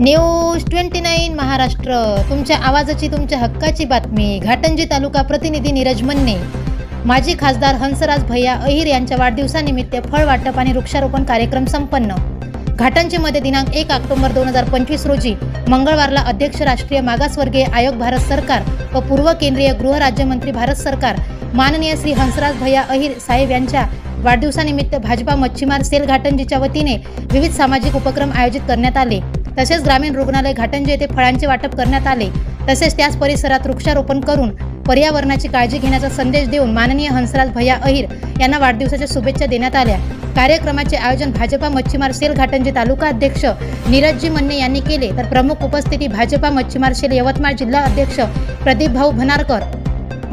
News twenty nine Maharashtra. तुमच्या आवाजाची तुमच्या हक्काची बातमी. घाटंजी तालुका प्रतिनिधी नीरज मन्ने. माजी खासदार हंसराज भैया अहिर यांच्या वाढदिवसानिमित्त फळ वाटप आणि वृक्षारोपण कार्यक्रम संपन्न. घाटंजीमध्ये दिनांक एक ऑक्टोबर दोन हजार पंचवीस रोजी मंगळवारला अध्यक्ष राष्ट्रीय मागासवर्गीय आयोग भारत सरकार व पूर्व केंद्रीय गृहराज्यमंत्री भारत सरकार माननीय श्री हंसराज भैया अहिर साहेब यांच्या वाढदिवसानिमित्त भाजपा मच्छीमार सेल घाटंजीच्या वतीने विविध सामाजिक उपक्रम आयोजित करण्यात आले. तसेच ग्रामीण रुग्णालय घाटंजी येथे फळांचे वाटप करण्यात आले. तसेच त्याच परिसरात वृक्षारोपण करून पर्यावरणाची काळजी घेण्याचा संदेश देऊन माननीय हंसराज भैया अहिर यांना वाढदिवसाच्या शुभेच्छा देण्यात आल्या. कार्यक्रमाचे आयोजन भाजपा मच्छीमार सेल घाटंजी तालुका अध्यक्ष नीरजजी मन्ने यांनी केले. तर प्रमुख उपस्थिती भाजपा मच्छीमार सेल यवतमाळ जिल्हा अध्यक्ष प्रदीप भाऊ भनारकर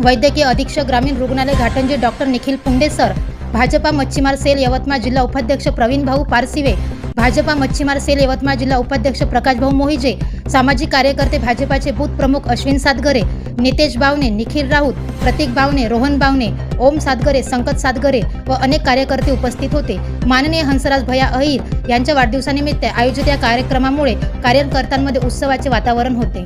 वैद्यकीय अधीक्षक ग्रामीण रुग्णालय घाटंजी डॉक्टर निखिल पुंडे सर भाजपा मच्छीमार सेल यवतमाळ जिल्हा उपाध्यक्ष प्रवीण भाऊ पारसिवे भाजपा मच्छीमार सेल यवतमाळ जिल्हा उपाध्यक्ष प्रकाश भाऊ मोहिजे सामाजिक कार्यकर्ते भाजपाचे बूथ प्रमुख अश्विन सातगरे नितेश बावने निखिल राऊत प्रतीक बावने रोहन बावने ओम सातगरे संकत सातगरे व अनेक कार्यकर्ते उपस्थित होते. माननीय हंसराज भया अहिर यांच्या वाढदिवसानिमित्त आयोजित या कार्यक्रमामुळे कार्यकर्त्यांमध्ये उत्सवाचे वातावरण होते.